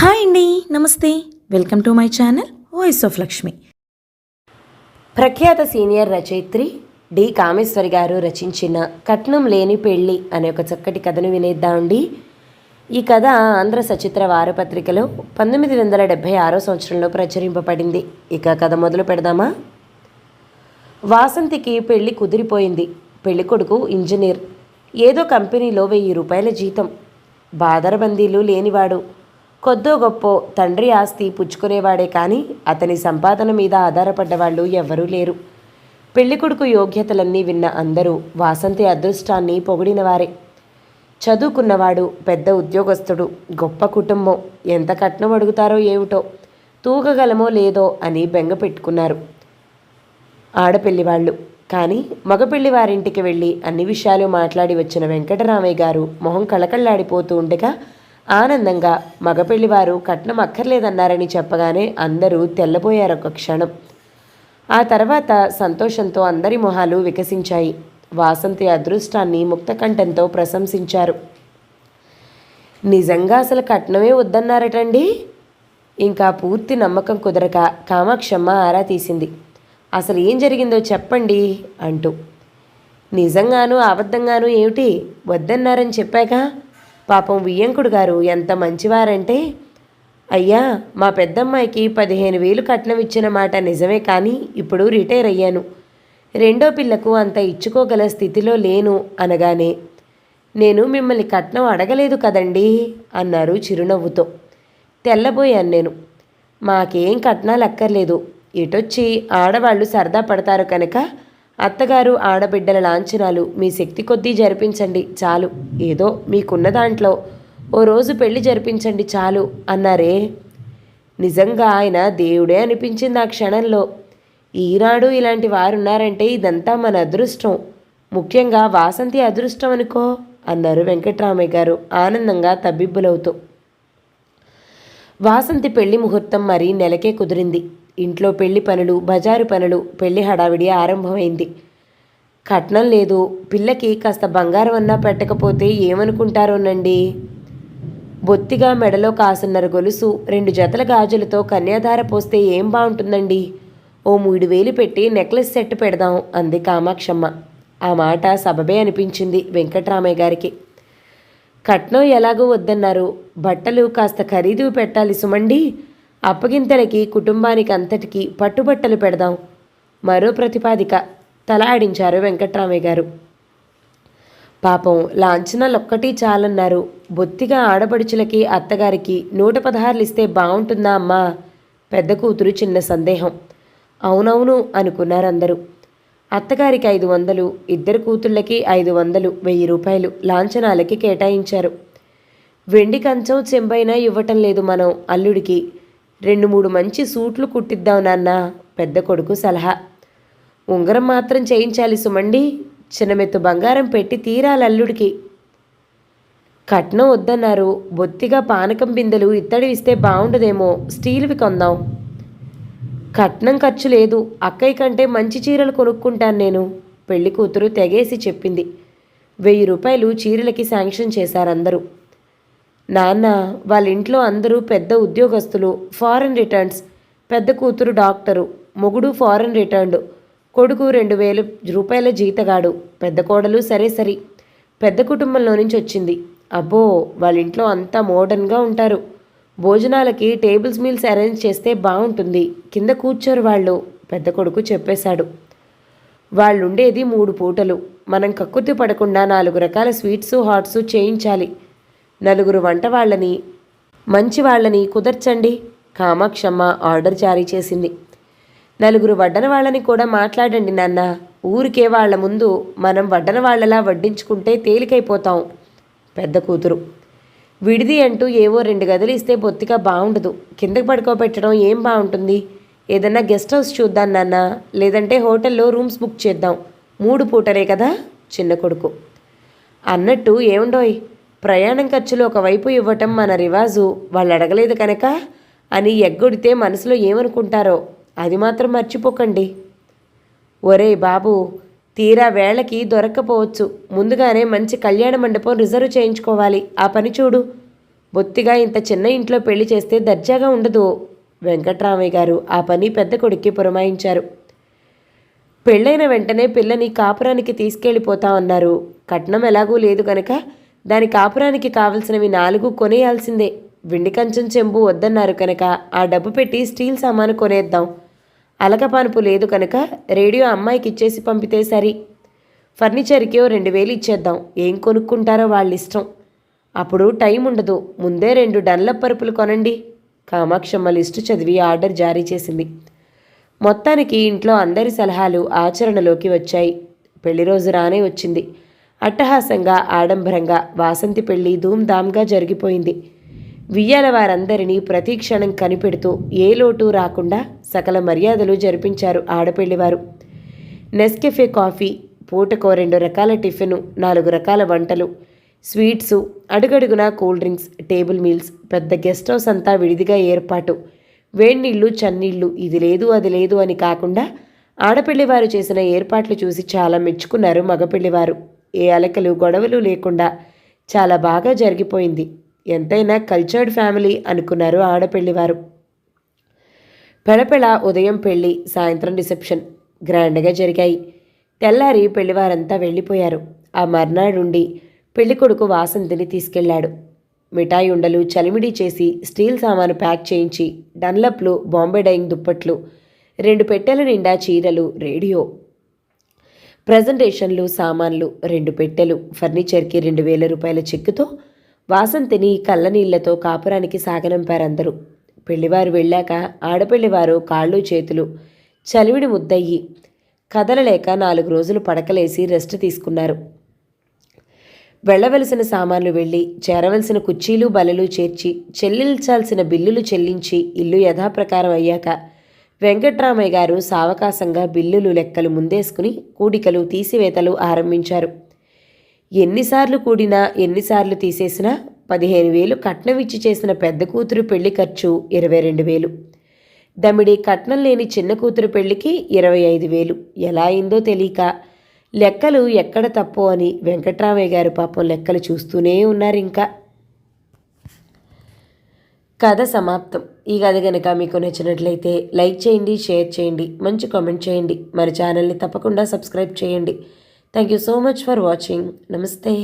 Hi అండి నమస్తే. Welcome to my channel voice of Lakshmi. ప్రఖ్యాత సీనియర్ రచయిత్రి డి. కామేశ్వరి గారు రచించిన కట్నం లేని పెళ్ళి అనే ఒక చక్కటి కథను వినేద్దామండి ఈ కథ ఆంధ్ర సచిత్ర వారపత్రికలో పంతొమ్మిది వందల డెబ్భై ఆరో సంవత్సరంలో ప్రచురింపబడింది. ఇక కథ మొదలు పెడదామా? వాసంతికి పెళ్ళి కుదిరిపోయింది. పెళ్ళి కొడుకు ఇంజనీర్. ఏదో కంపెనీలో వెయ్యి రూపాయల జీతం. బాదరబందీలు లేనివాడు. కొద్దో గొప్పో తండ్రి ఆస్తి పుచ్చుకునేవాడే కానీ అతని సంపాదన మీద ఆధారపడ్డవాళ్ళు ఎవ్వరూ లేరు. పెళ్ళికొడుకు యోగ్యతలన్నీ విన్న అందరూ వాసంతి అదృష్టాన్ని పొగిడినవారే. చదువుకున్నవాడు పెద్ద ఉద్యోగస్తుడు గొప్ప కుటుంబం ఎంత కట్నం అడుగుతారో ఏమిటో తూగగలమో లేదో అని బెంగ పెట్టుకున్నారు. ఆడపెళ్ళి వాళ్ళు కానీ మగపెళ్ళి వారింటికి వెళ్ళి అన్ని విషయాలు మాట్లాడి వచ్చిన వెంకటరామయ్య గారు మొహం కళకళ్ళాడిపోతూ ఉండగా ఆనందంగా మగపెళ్ళివారు కట్నం అక్కర్లేదన్నారని చెప్పగానే అందరూ తెల్లబోయారు ఒక క్షణం. ఆ తర్వాత సంతోషంతో అందరి మొహాలు వికసించాయి. వాసంతి అదృష్టాన్ని ముక్తకంఠంతో ప్రశంసించారు. నిజంగా అసలు కట్నమే వద్దన్నారటండి? ఇంకా పూర్తి నమ్మకం కుదరక కామాక్షమ్మ ఆరా తీసింది. అసలు ఏం జరిగిందో చెప్పండి అంటూ. నిజంగాను అబద్ధంగాను ఏమిటి? వద్దన్నారని చెప్పాక పాపం వియ్యంకుడు గారు ఎంత మంచివారంటే అయ్యా మా పెద్దమ్మాయికి పదిహేను వేలు కట్నం ఇచ్చిన మాట నిజమే కానీ ఇప్పుడు రిటైర్ అయ్యాను. రెండో పిల్లకు అంత ఇచ్చుకోగల స్థితిలో లేను అనగానే నేను మిమ్మల్ని కట్నం అడగలేదు కదండి అన్నారు చిరునవ్వుతో. తెల్లబోయాను నేను. మాకేం కట్నాలు అక్కర్లేదు ఇటొచ్చి ఆడవాళ్ళు సరదా పడతారు కనుక అత్తగారు ఆడబిడ్డల లాంఛనాలు మీ శక్తి కొద్దీ జరిపించండి చాలు. ఏదో మీకున్న దాంట్లో. ఓ రోజు పెళ్ళి జరిపించండి చాలు అన్నారే. నిజంగా ఆయన దేవుడే అనిపించింది ఆ క్షణంలో. ఈనాడు ఇలాంటి వారున్నారంటే ఇదంతా మన అదృష్టం. ముఖ్యంగా వాసంతి అదృష్టం అనుకో అన్నారు వెంకట్రామయ్య గారు ఆనందంగా తబ్బిబ్బులవుతూ. వాసంతి పెళ్ళి ముహూర్తం మరి నెలకే కుదిరింది. ఇంట్లో పెళ్ళి పనులు బజారు పనులు పెళ్ళి హడావిడి ఆరంభమైంది. కట్నం లేదు. పిల్లకి కాస్త బంగారం అన్నా పెట్టకపోతే ఏమనుకుంటారోనండి? బొత్తిగా మెడలో కాసున్నర గొలుసు రెండు జతల గాజులతో కన్యాధార పోస్తే ఏం బాగుంటుందండి ఓ మూడు వేలు పెట్టి నెక్లెస్ సెట్ పెడదాం అంది కామాక్షమ్మ. ఆ మాట సబబే అనిపించింది వెంకట్రామయ్య గారికి. కట్నం ఎలాగో వద్దన్నారు. బట్టలు కాస్త ఖరీదు పెట్టాలి సుమండి. అప్పగింతలకి కుటుంబానికి అంతటికి పట్టుబట్టలు పెడదాం మరో ప్రతిపాదిక తల ఆడించారు వెంకట్రామయ్య గారు. పాపం లాంఛనాలొక్కటి చాలన్నారు. బొత్తిగా ఆడపడుచులకి అత్తగారికి నూట పదహారులు ఇస్తే బాగుంటుందా అమ్మా? పెద్ద కూతురు చిన్న సందేహం. అవునవును అనుకున్నారందరూ. అత్తగారికి ఐదు వందలు ఇద్దరు కూతుళ్ళకి ఐదు వందలు వెయ్యి రూపాయలు లాంఛనాలకి కేటాయించారు. వెండి కంచం చెంబైనా ఇవ్వటం లేదు మనం అల్లుడికి. రెండు మూడు మంచి సూట్లు కుట్టిద్దాం నాన్న పెద్ద కొడుకు సలహా. ఉంగరం మాత్రం చేయించాలి సుమండి చిన్నమెత్తు బంగారం పెట్టి తీరాలి అల్లుడికి. కట్నం వద్దన్నారు బొత్తిగా పానకం బిందెలు ఇత్తడి ఇస్తే బాగుండదేమో స్టీల్వి కొందాం. కట్నం ఖర్చు లేదు అక్కయ్య కంటే మంచి చీరలు కొనుక్కుంటాను నేను పెళ్ళి కూతురు తెగేసి చెప్పింది. వెయ్యి రూపాయలు చీరలకి శాంక్షన్ చేశారందరూ. నాన్న వాళ్ళ ఇంట్లో అందరూ పెద్ద ఉద్యోగస్తులు ఫారెన్ రిటర్న్స్ పెద్ద కూతురు డాక్టరు మొగుడు ఫారెన్ రిటర్న్డ్ కొడుకు రెండు వేలు రూపాయల జీతగాడు పెద్ద కోడలు సరే సరి. పెద్ద కుటుంబంలో నుంచి వచ్చింది. అబ్బో వాళ్ళ ఇంట్లో అంతా మోడర్న్గా ఉంటారు. భోజనాలకి టేబుల్స్ మీల్స్ అరేంజ్ చేస్తే బాగుంటుంది. కింద కూర్చోరు వాళ్ళు పెద్ద కొడుకు చెప్పేశాడు. వాళ్ళుండేది మూడు పూటలు. మనం కక్కుర్తి పడకుండా నాలుగు రకాల స్వీట్స్ హాట్స్ చేయించాలి. నలుగురు వంట వాళ్ళని మంచి వాళ్ళని కుదర్చండి కామాక్షమ్మ ఆర్డర్ జారీ చేసింది. నలుగురు వడ్డన వాళ్ళని కూడా మాట్లాడండి నాన్న. ఊరికే వాళ్ళ ముందు మనం వడ్డన వాళ్ళలా వడ్డించుకుంటే తేలికైపోతాం. పెద్ద కూతురు. విడిది అంటూ ఏవో రెండు గదులు ఇస్తే బొత్తిగా బాగుండదు కిందకి పడుకోబెట్టడం ఏం బాగుంటుంది ఏదన్నా గెస్ట్ హౌస్ చూద్దాం నాన్న. లేదంటే హోటల్లో రూమ్స్ బుక్ చేద్దాం. మూడు పూటలే కదా? చిన్న కొడుకు. అన్నట్టు ఏముండోయ్? ప్రయాణం ఖర్చులు ఒకవైపు ఇవ్వటం మన రివాజు. వాళ్ళు అడగలేదు కనుక అని ఎగ్గొడితే మనసులో ఏమనుకుంటారో అది మాత్రం మర్చిపోకండి. ఒరే బాబు తీరా వేళకి దొరక్కపోవచ్చు. ముందుగానే మంచి కళ్యాణ మండపం రిజర్వ్ చేయించుకోవాలి. ఆ పని చూడు. బొత్తిగా ఇంత చిన్న ఇంట్లో పెళ్ళి చేస్తే దర్జాగా ఉండదు. వెంకట్రామయ్య గారు ఆ పని పెద్ద కొడుక్కి పురమాయించారు. పెళ్ళైన వెంటనే పిల్లని కాపురానికి తీసుకెళ్ళిపోతా ఉన్నారు కట్నం ఎలాగూ లేదు కనుక దాని కాపురానికి కావలసినవి నాలుగు కొనేయాల్సిందే. వెండి కంచం చెంబు వద్దన్నారు కనుక ఆ డబ్బు పెట్టి స్టీల్ సామాను కొనేద్దాం. అలకపానుపు లేదు కనుక రేడియో అమ్మాయికి ఇచ్చేసి పంపితే సరి. ఫర్నిచర్కి ఓ రెండు వేలు ఇచ్చేద్దాం. ఏం కొనుక్కుంటారో వాళ్ళ ఇష్టం అప్పుడు టైం ఉండదు. ముందే రెండు డన్లప్ పరుపులు కొనండి. కామాక్షమ్మ లిస్టు చదివి ఆర్డర్ జారీ చేసింది. మొత్తానికి ఇంట్లో అందరి సలహాలు ఆచరణలోకి వచ్చాయి. పెళ్ళి రోజు రానే వచ్చింది. అట్టహాసంగా ఆడంబరంగా వాసంతి పెళ్ళి ధూమ్ధామ్గా జరిగిపోయింది. వియ్యాల వారందరినీ ప్రతి క్షణం కనిపెడుతూ ఏ లోటు రాకుండా సకల మర్యాదలు జరిపించారు ఆడపెళ్ళివారు. నెస్కెఫే కాఫీ పూటకో రెండు రకాల టిఫిను నాలుగు రకాల వంటలు స్వీట్సు అడుగడుగునా కూల్ డ్రింక్స్ టేబుల్ మీల్స్ పెద్ద గెస్ట్ హౌస్ అంతా విడిదిగా ఏర్పాటు. వేడినీళ్ళు చన్నీళ్ళు ఇది లేదు అది లేదు అని కాకుండా ఆడపెళ్ళివారు చేసిన ఏర్పాట్లు చూసి చాలా మెచ్చుకున్నారు మగపెళ్ళివారు. ఏ అలకలు గొడవలు లేకుండా చాలా బాగా జరిగిపోయింది. ఎంతైనా కల్చర్డ్ ఫ్యామిలీ అనుకున్నారు ఆడపెళ్ళివారు పెళపెళ ఉదయం పెళ్ళి సాయంత్రం రిసెప్షన్ గ్రాండ్గా జరిగాయి. తెల్లారి పెళ్ళివారంతా వెళ్ళిపోయారు. ఆ మర్నాడుండి పెళ్ళికొడుకు వాసంతిని తీసుకెళ్ళాడు. మిఠాయి ఉండలు చలిమిడి చేసి స్టీల్ సామాను ప్యాక్ చేయించి డన్లప్లు బాంబే డైయింగ్ దుప్పట్లు రెండు పెట్టెల నిండా చీరలు రేడియో ప్రజెంటేషన్లు సామాన్లు రెండు పెట్టెలు ఫర్నిచర్కి రెండు వేల రూపాయల చెక్కుతో వాసంతిని కళ్ళనీళ్ళతో కాపురానికి సాగనంపారందరూ పెళ్ళివారు వెళ్ళాక ఆడపెళ్ళివారు కాళ్ళు చేతులు చలివిడి ముద్దయ్యి కదలలేక నాలుగు రోజులు పడకలేసి రెస్ట్ తీసుకున్నారు. వెళ్ళవలసిన సామాన్లు వెళ్ళి చేరవలసిన కుర్చీలు బలలు చేర్చి చెల్లించాల్సిన బిల్లులు చెల్లించి ఇల్లు యథాప్రకారం అయ్యాక వెంకట్రామయ్య గారు సావకాశంగా బిల్లులు లెక్కలు ముందేసుకుని కూడికలు తీసివేతలు ఆరంభించారు. ఎన్నిసార్లు కూడినా ఎన్నిసార్లు తీసేసినా పదిహేను వేలు కట్నం ఇచ్చి చేసిన పెద్ద కూతురు పెళ్ళి ఖర్చు ఇరవై రెండు వేలు. దమిడి కట్నం లేని చిన్న కూతురు పెళ్ళికి ఇరవై ఐదు వేలు. ఎలా అయిందో తెలియక లెక్కలు ఎక్కడ తప్పో అని వెంకట్రామయ్య గారు పాపం లెక్కలు చూస్తూనే ఉన్నారు ఇంకా. కథ సమాప్తం. ఈ కథ కనుక మీకు నచ్చినట్లయితే లైక్ చేయండి షేర్ చేయండి మంచి కామెంట్ చేయండి. మరి ఛానల్ని తప్పకుండా సబ్స్క్రైబ్ చేయండి. Thank you so much for watching నమస్తే.